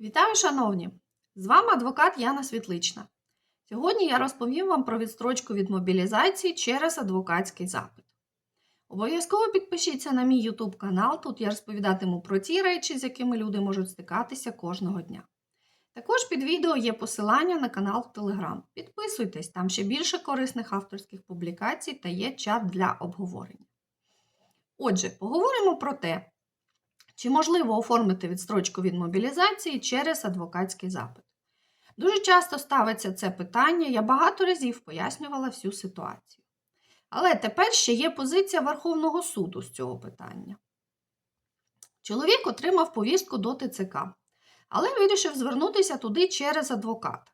Вітаю, шановні! З вами адвокат Яна Світлична. Сьогодні я розповім вам про відстрочку від мобілізації через адвокатський запит. Обов'язково підпишіться на мій YouTube канал, тут я розповідатиму про ті речі, з якими люди можуть стикатися кожного дня. Також під відео є посилання на канал в Telegram. Підписуйтесь, там ще більше корисних авторських публікацій та є чат для обговорення. Отже, поговоримо про те, чи можливо оформити відстрочку від мобілізації через адвокатський запит? Дуже часто ставиться це питання, я багато разів пояснювала всю ситуацію. Але тепер ще є позиція Верховного суду з цього питання. Чоловік отримав повістку до ТЦК, але вирішив звернутися туди через адвоката.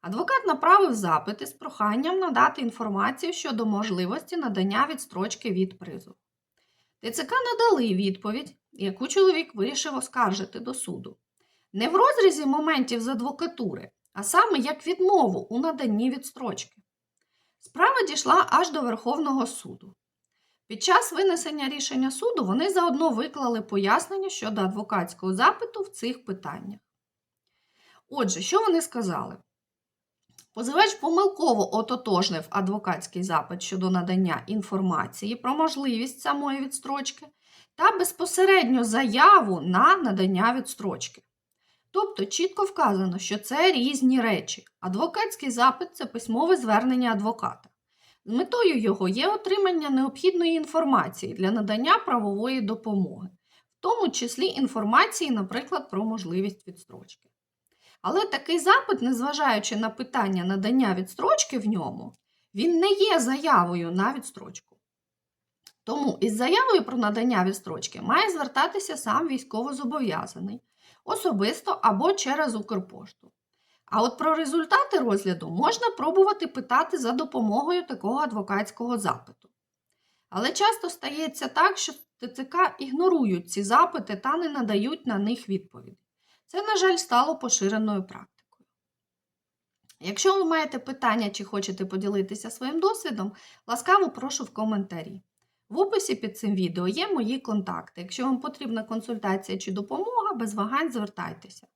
Адвокат направив запити з проханням надати інформацію щодо можливості надання відстрочки від призову. ТЦК надали відповідь, яку чоловік вирішив оскаржити до суду. Не в розрізі моментів з адвокатури, а саме як відмову у наданні відстрочки. Справа дійшла аж до Верховного суду. Під час винесення рішення суду вони заодно виклали пояснення щодо адвокатського запиту в цих питаннях. Отже, що вони сказали? Позивач помилково ототожнив адвокатський запит щодо надання інформації про можливість самої відстрочки та безпосередньо заяву на надання відстрочки. Тобто чітко вказано, що це різні речі. Адвокатський запит це письмове звернення адвоката. Метою його є отримання необхідної інформації для надання правової допомоги, в тому числі інформації, наприклад, про можливість відстрочки. Але такий запит, незважаючи на питання надання відстрочки в ньому, він не є заявою на відстрочку. Тому із заявою про надання відстрочки має звертатися сам військовозобов'язаний, особисто або через Укрпошту. А от про результати розгляду можна пробувати питати за допомогою такого адвокатського запиту. Але часто стається так, що ТЦК ігнорують ці запити та не надають на них відповіді. Це, на жаль, стало поширеною практикою. Якщо ви маєте питання чи хочете поділитися своїм досвідом, ласкаво прошу в коментарі. В описі під цим відео є мої контакти. Якщо вам потрібна консультація чи допомога, без вагань звертайтеся.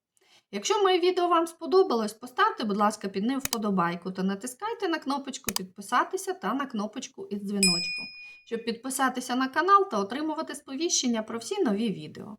Якщо моє відео вам сподобалось, поставте, будь ласка, під ним вподобайку та натискайте на кнопочку підписатися та на кнопочку із дзвіночком, щоб підписатися на канал та отримувати сповіщення про всі нові відео.